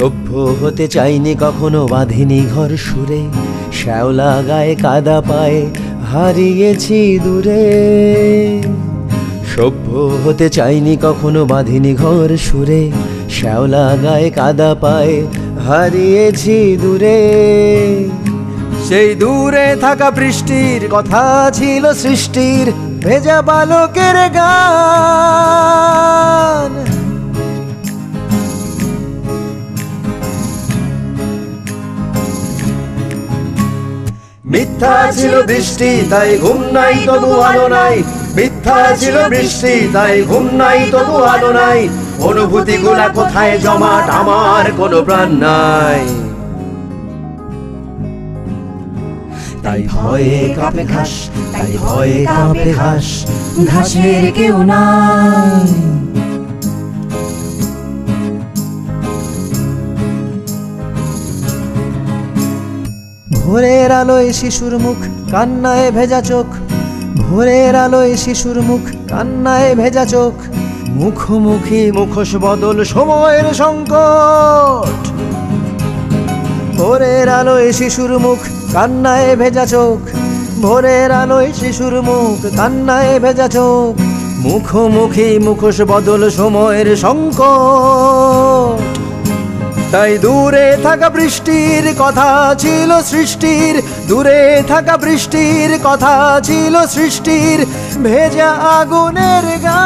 সভ্য হতে চাইনি কখনো বাঁধিনি ঘর সুরে। শ্যাওলা গায়ে কাদা পায়ে হারিয়েছি দূরে। সভ্য হতে চাইনি কখনো বাঁধিনি ঘর সুরে। শ্যাওলা গায়ে কাদা পায়ে হারিয়েছি দূরে। সেই দূরে থাকা বৃষ্টির কথা ছিল সৃষ্টির। ভেজা বালকের গান মিথ্যা ছিল বৃষ্টি, তাই ঘুম নাই, তবু আলো নাই। মিথ্যা ছিল বৃষ্টি, তাই ঘুম নাই, তবু আলো নাই। অনুভূতি গুলা কোথায় জমাট, আমার কোনো প্রাণ নাই। তাই ভয়ে কাঁপে ঘাস, তাই ভয়ে কাঁপে ঘাস, ঘাসের কেউ নাই। ভোরের আলোয় শিশুর মুখ, কান্নায় ভেজা চোখ। ভোরের আলোয় শিশুর মুখ, কান্নায় ভেজা চোখ। মুখোমুখি মুখোশ বদল সময়ের সংকট। ভোরের আলোয় শিশুর মুখ, কান্নায় ভেজা চোখ। ভোরের আলোয় শিশুর মুখ, কান্নায় ভেজা চোখ। মুখোমুখি মুখোশ বদল সময়ের সংকট। তাই দূরে থাকা বৃষ্টির কথা ছিল সৃষ্টির, দূরে থাকা বৃষ্টির কথা ছিল সৃষ্টির। ভেজা আগুনের গা